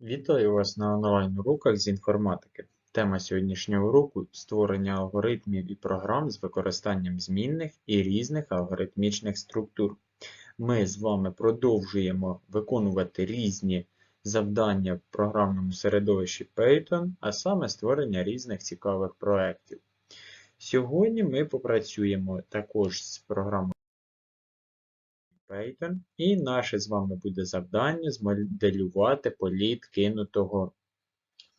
Вітаю вас на онлайн-уроках з інформатики. Тема сьогоднішнього уроку – створення алгоритмів і програм з використанням змінних і різних алгоритмічних структур. Ми з вами продовжуємо виконувати різні завдання в програмному середовищі Python, а саме створення різних цікавих проєктів. Сьогодні ми попрацюємо також з програмою Python, і наше з вами буде завдання змоделювати політ кинутого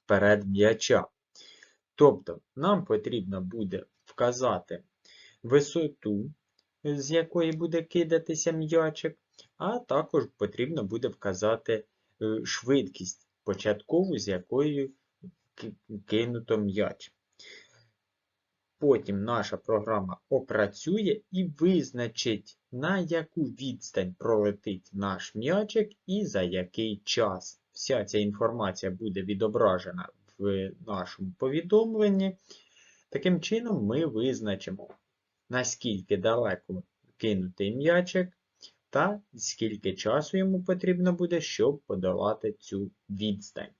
вперед м'яча. Тобто, нам потрібно буде вказати висоту, з якої буде кидатися м'ячик, а також потрібно буде вказати е, швидкість початкову, з якою кинуто м'яч. Потім наша програма опрацює і визначить, на яку відстань пролетить наш м'ячик і за який час. Вся ця інформація буде відображена в нашому повідомленні. Таким чином, ми визначимо, наскільки далеко кинутий м'ячик та скільки часу йому потрібно буде, щоб подолати цю відстань.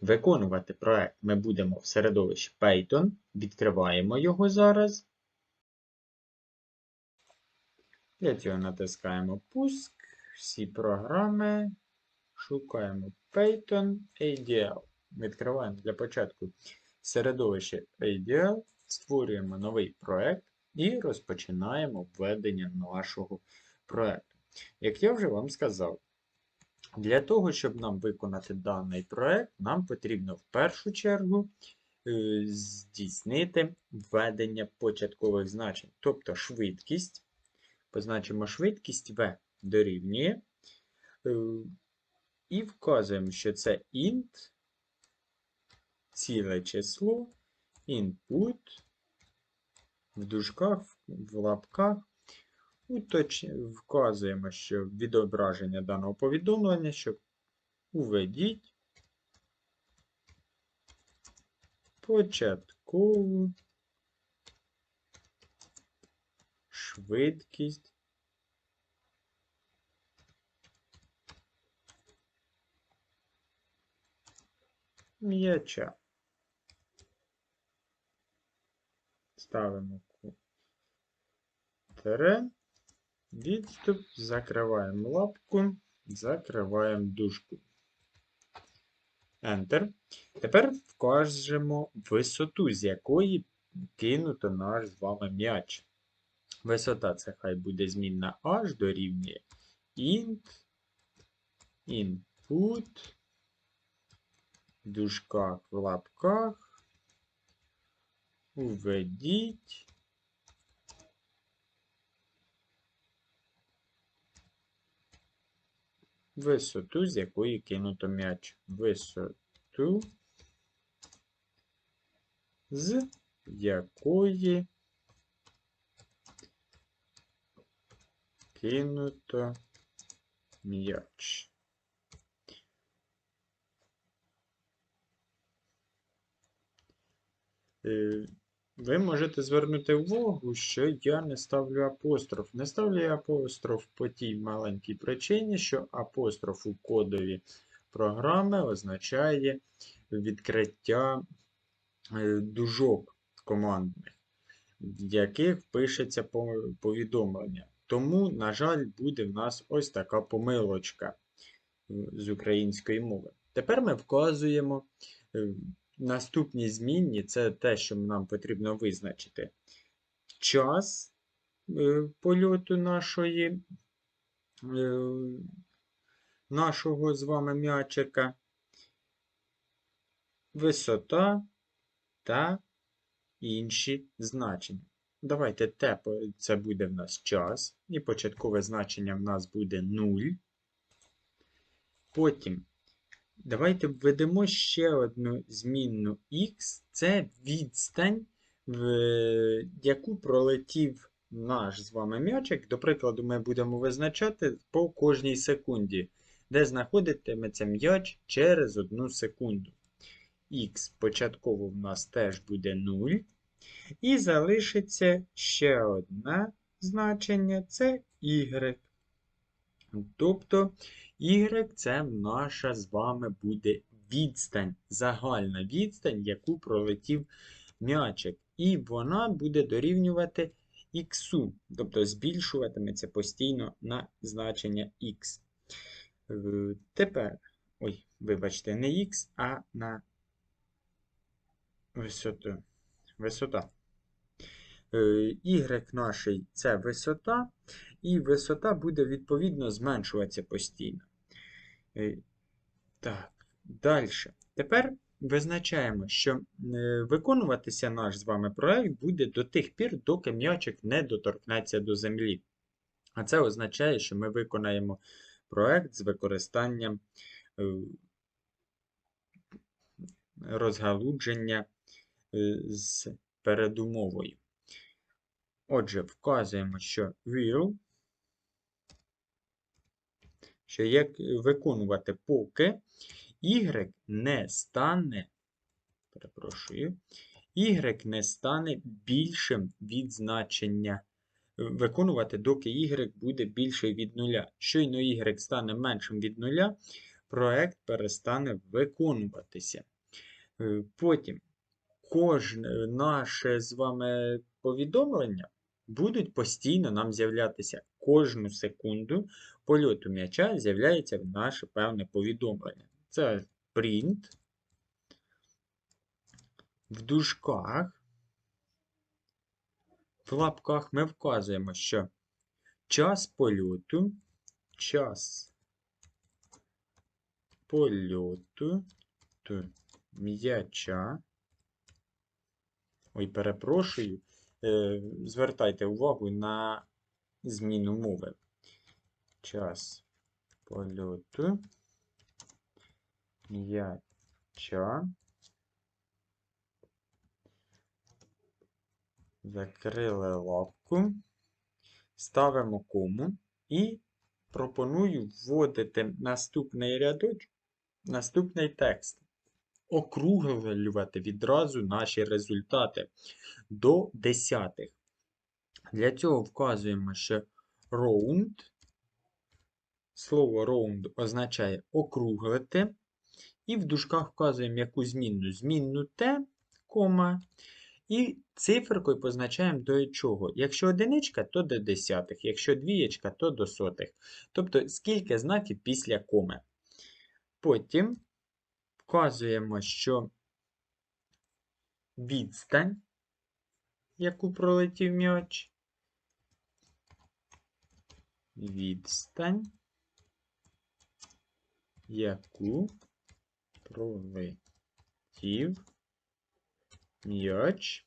Виконувати проект ми будемо в середовищі Python. Відкриваємо його зараз. Для цього натискаємо Пуск, всі програми. Шукаємо Python ADL. Відкриваємо для початку середовище ADL, створюємо новий проект і розпочинаємо введення нашого проекту. Як я вже вам сказав, для того, щоб нам виконати даний проект, нам потрібно в першу чергу е, здійснити введення початкових значень, тобто швидкість. Позначимо швидкість v дорівнює. е, І вказуємо, що це int, ціле число, input, в дужках, в лапках. Уточ... Вказуємо, що відображення даного повідомлення, що уведіть початкову швидкість м'яча. Ставимо тире. Відступ, закриваємо лапку, закриваємо дужку. Enter. Тепер вкажемо висоту, з якої кинуто наш з вами м'яч. Висота це хай буде змінна h дорівнює int, input, в дужках в лапках, уведіть. Висоту, з якої кинуто м'яч. Висоту, з якої кинуто м'яч. Ви можете звернути увагу, що я не ставлю апостроф. Не ставлю я апостроф по тій маленькій причині, що апостроф у кодові програми означає відкриття е, дужок командних, в яких пишеться повідомлення. Тому, на жаль, буде в нас ось така помилочка е, з української мови. Тепер ми вказуємо е, наступні змінні це те, що нам потрібно визначити. Час е, польоту нашої, е, нашого з вами м'ячика, висота та інші значення. Давайте те, це буде в нас час, і початкове значення в нас буде 0. Потім Давайте введемо ще одну змінну x. Це відстань, в яку пролетів наш з вами м'ячик. До прикладу, ми будемо визначати по кожній секунді, де знаходитиметься м'яч через одну секунду. Х початково в нас теж буде 0. І залишиться ще одне значення це y. Тобто y це наша з вами буде відстань, загальна відстань, яку пролетів м'ячик. І вона буде дорівнювати х. Тобто збільшуватиметься постійно на значення х. Е, Тепер, ой, вибачте, не х, а на висоту. Висота. Е, Y наший це висота, і висота буде відповідно зменшуватися постійно. Е, Так, далі. Тепер визначаємо, що е, виконуватися наш з вами проект буде до тих пір, доки м'ячик не доторкнеться до землі. А це означає, що ми виконаємо проект з використанням розгалудження з передумовою. Отже, вказуємо, що will, що як виконувати поки y не стане, перепрошую, y не стане більшим від значення. Виконувати, доки y буде більший від нуля. Щойно y стане меншим від нуля, проект перестане виконуватися. Е, Потім кожне наше з вами повідомлення будуть постійно нам з'являтися. Кожну секунду польоту м'яча з'являється наше певне повідомлення. Це print в дужках. В лапках ми вказуємо, що час польоту, час польоту ту, м'яча. Ой, перепрошую. Е, Звертайте увагу на зміну мови. Час польоту м'яча. Закрили лапку, ставимо кому і пропоную вводити наступний рядочок, наступний текст. Округлювати відразу наші результати до десятих. Для цього вказуємо, що round, слово round означає округлити. І в дужках вказуємо яку змінну. Змінну t, кома, і циферкою позначаємо до чого. Якщо одиничка, то до десятих, якщо двієчка, то до сотих. Тобто, скільки знаків після коми. Потім вказуємо, що відстань, яку пролетів м'яч, відстань, яку пролетів м'яч.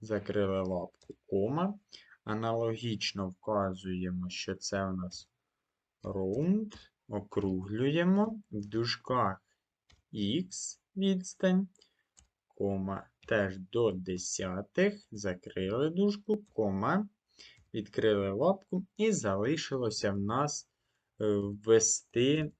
Закрили лапку кома. Аналогічно вказуємо, що це у нас round. Округлюємо в дужках x відстань, кома теж до десятих. Закрили дужку, кома, відкрили лапку, і залишилося в нас е, ввести.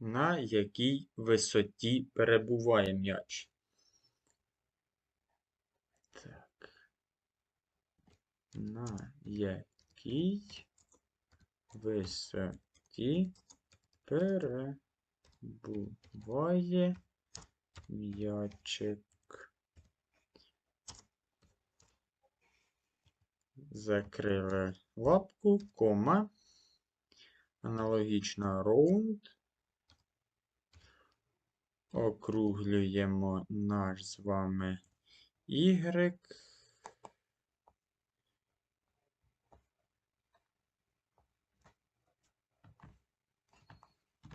На якій висоті перебуває м'яч. Так. На якій висоті перебуває м'ячик. Закрили лапку, кома. Аналогічно round. Округлюємо наш з вами Y.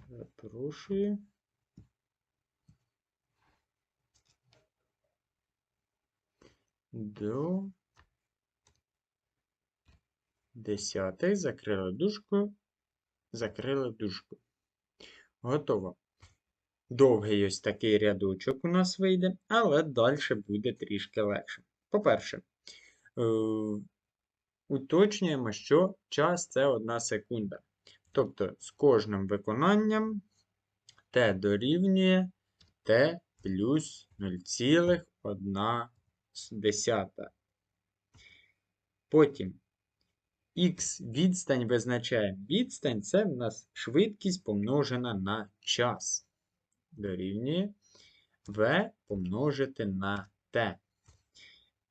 Запрошую. До десятих закрили дужку, закрили дужку. Готово. Довгий ось такий рядочок у нас вийде, але далі буде трішки легше. По-перше, е, уточнюємо, що час це 1 секунда. Тобто з кожним виконанням t дорівнює t плюс 0,1. Потім х відстань визначаємо. Відстань це в нас швидкість помножена на час. Дорівнює v помножити на t.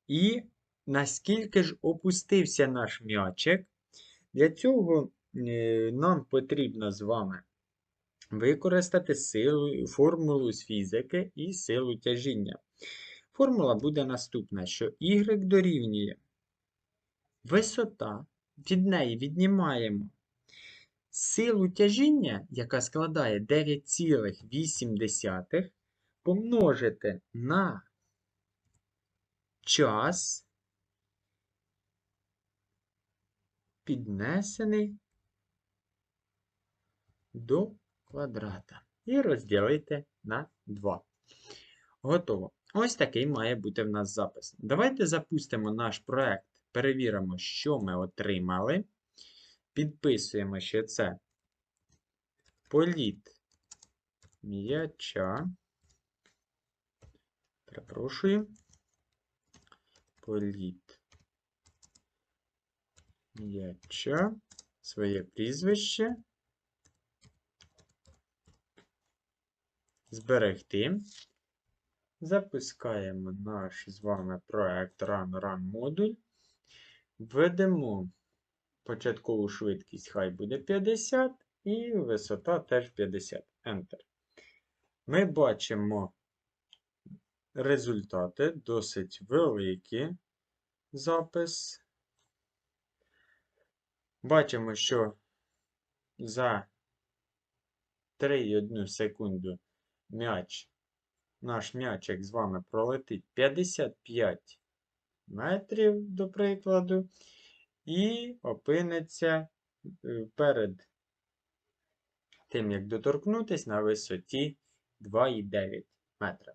І наскільки ж опустився наш м'ячик, для цього е, нам потрібно з вами використати силу, формулу з фізики і силу тяжіння. Формула буде наступна, що y дорівнює висота, від неї віднімаємо силу тяжіння, яка складає 9,8, помножити на час, піднесений до квадрата. І розділити на 2. Готово. Ось такий має бути в нас запис. Давайте запустимо наш проект, перевіримо, що ми отримали. Підписуємо, що це політ м'яча. Перепрошую. Політ м'яча. Своє прізвище. Зберегти. Запускаємо наш з вами проект Run Run модуль. Введемо початкову швидкість, хай буде 50, і висота теж 50. Enter. Ми бачимо результати досить великі запис. Бачимо, що за 3,1 секунду м'яч, наш м'ячик з вами пролетить 55 метрів, до прикладу, і опиниться е, перед тим, як доторкнутися на висоті 2,9 метра.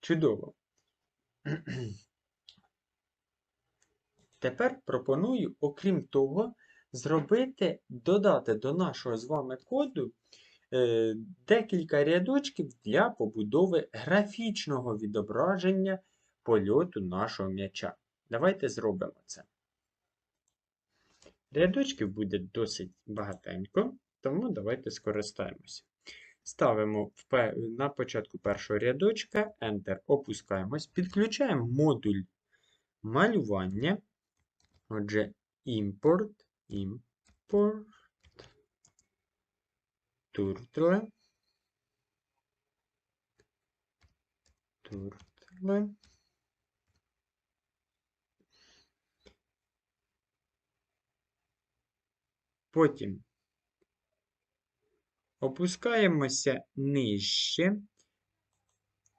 Чудово. Тепер пропоную, окрім того, зробити, додати до нашого з вами коду е, декілька рядочків для побудови графічного відображення польоту нашого м'яча. Давайте зробимо це. Рядочків буде досить багатенько, тому давайте скористаємося. Ставимо на початку першого рядочка, Enter, опускаємось, підключаємо модуль малювання. Отже, import, import, turtle, turtle. Потім опускаємося нижче,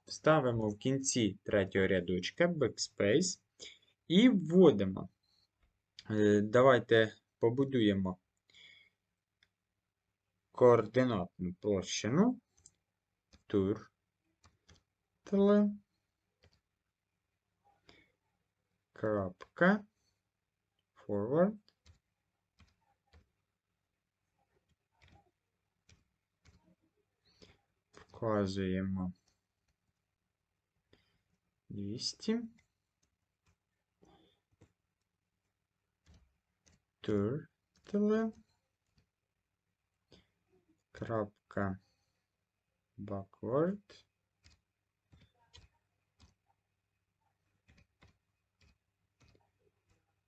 ставимо в кінці третього рядочка Backspace і вводимо. Е, давайте побудуємо координатну площину. Тур. Крапка. Forward вказуємо 200 turtle крапка backward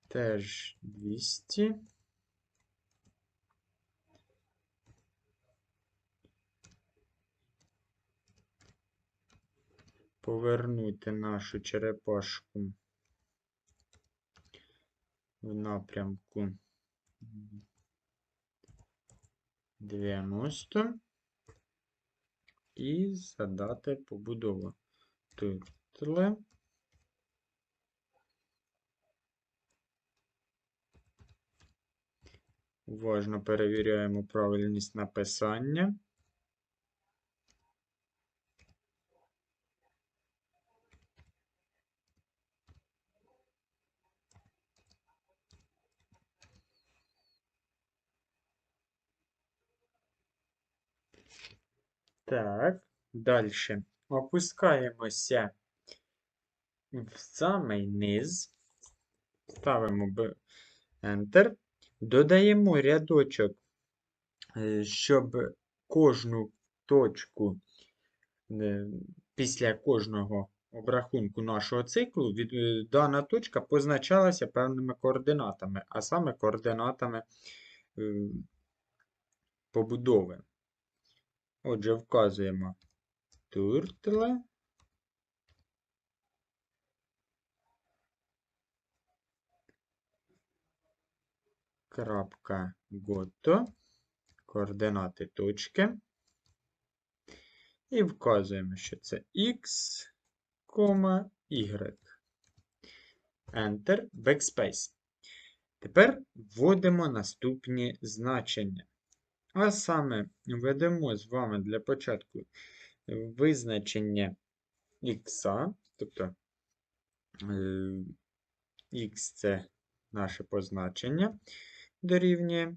теж 200 повернути нашу черепашку в напрямку 90 і задати побудову туртле. Уважно перевіряємо правильність написання. Так, далі. Опускаємося в самий низ. Ставимо Enter. Додаємо рядочок, е, щоб кожну точку е, після кожного обрахунку нашого циклу е, дана точка позначалася певними координатами, а саме координатами побудови. Отже, вказуємо туртле. Крапка гото, координати точки. І вказуємо, що це x, y. Enter, backspace. Тепер вводимо наступні значення. А саме введемо з вами для початку визначення х, тобто х це наше позначення дорівнює,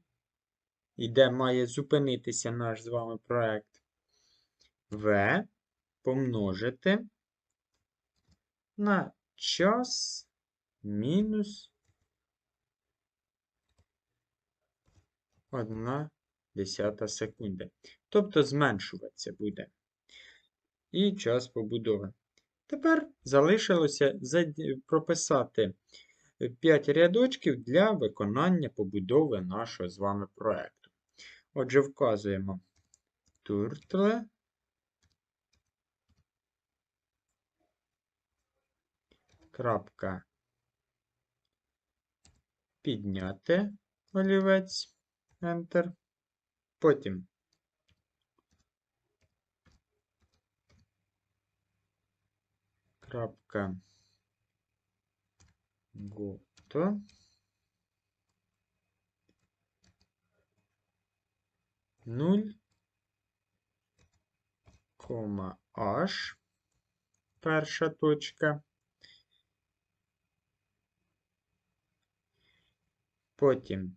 і де має зупинитися наш з вами проект v помножити на час мінус 1 десята секунди. Тобто зменшуватися буде. І час побудови. Тепер залишилося прописати 5 рядочків для виконання побудови нашого з вами проекту. Отже, вказуємо turtle крапка підняти олівець Enter. Потім. Крапка. Гото. Нуль. Кома аж перша точка. Потім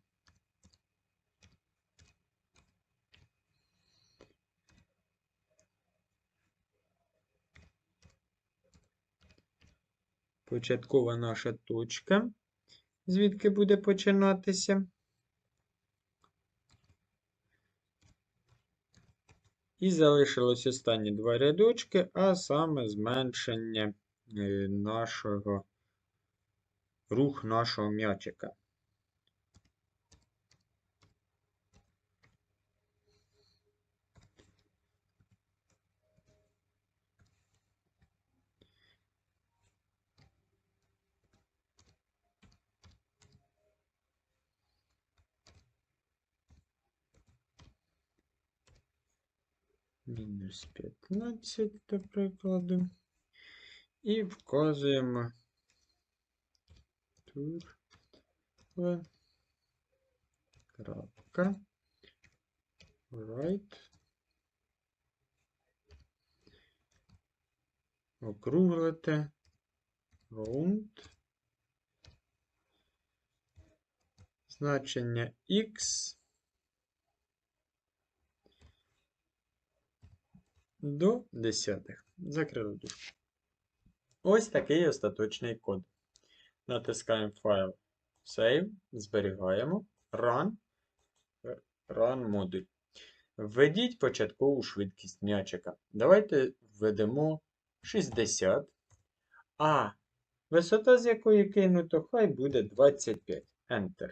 початкова наша точка, звідки буде починатися. І залишилось останні два рядочки, а саме зменшення е, нашого рух нашого м'ячика. Мінус 15, до прикладу. І вказуємо тур в крапка. Right. Округлити round. Значення x до десятих. Закрили дужку. Ось такий остаточний код. Натискаємо файл Save, зберігаємо. Run. Run модуль. Введіть початкову швидкість м'ячика. Давайте введемо 60. А висота, з якої кинуто, хай буде 25. Enter.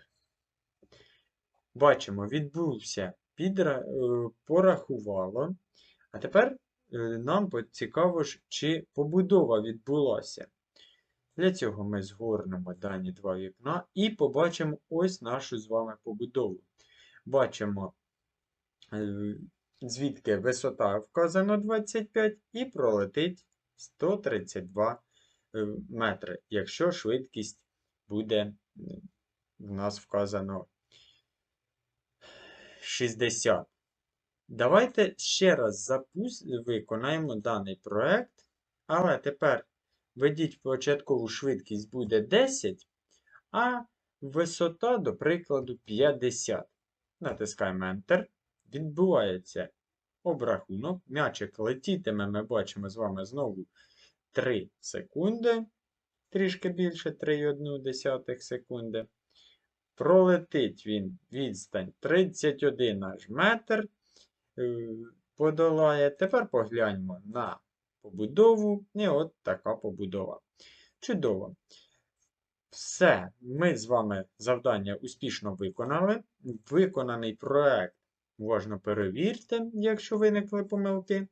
Бачимо, відбувся, підра... е, порахувало. А тепер е, нам цікаво, ж, чи побудова відбулася. Для цього ми згорнемо дані два вікна і побачимо ось нашу з вами побудову. Бачимо, е, звідки висота вказано 25 і пролетить 132 е, метри, якщо швидкість буде в нас вказано 60. Давайте ще раз запус... виконаємо даний проект, але тепер введіть початкову швидкість буде 10, а висота, до прикладу, 50. Натискаємо Enter. Відбувається обрахунок. М'ячик летітиме, ми бачимо з вами знову 3 секунди, трішки більше 3,1 секунди. Пролетить він відстань 31 аж метр. Е, Подолає. Тепер погляньмо на побудову. І от така побудова. Чудово. Все, ми з вами завдання успішно виконали. Виконаний проект уважно перевірте, якщо виникли помилки.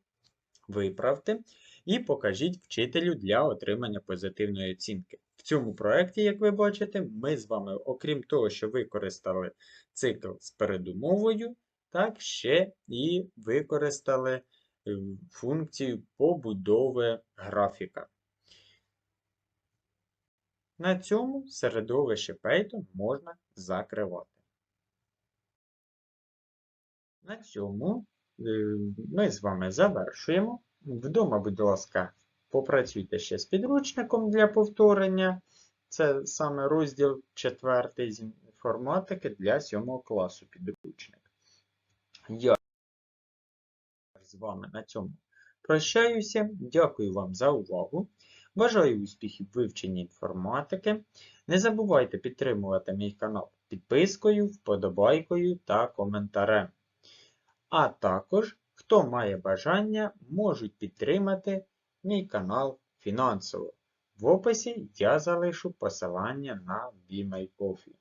Виправте і покажіть вчителю для отримання позитивної оцінки. В цьому проєкті, як ви бачите, ми з вами, окрім того, що використали цикл з передумовою, так ще і використали е, функцію побудови графіка. На цьому середовище Python можна закривати. На цьому е, ми з вами завершуємо. Вдома, будь ласка, попрацюйте ще з підручником для повторення. Це саме розділ 4 з інформатики для 7 класу підручник. Я з вами на цьому прощаюся. Дякую вам за увагу. Бажаю успіхів в вивченні інформатики. Не забувайте підтримувати мій канал підпискою, вподобайкою та коментарем. А також, хто має бажання, можуть підтримати мій канал фінансово. В описі я залишу посилання на BeMyCoffee.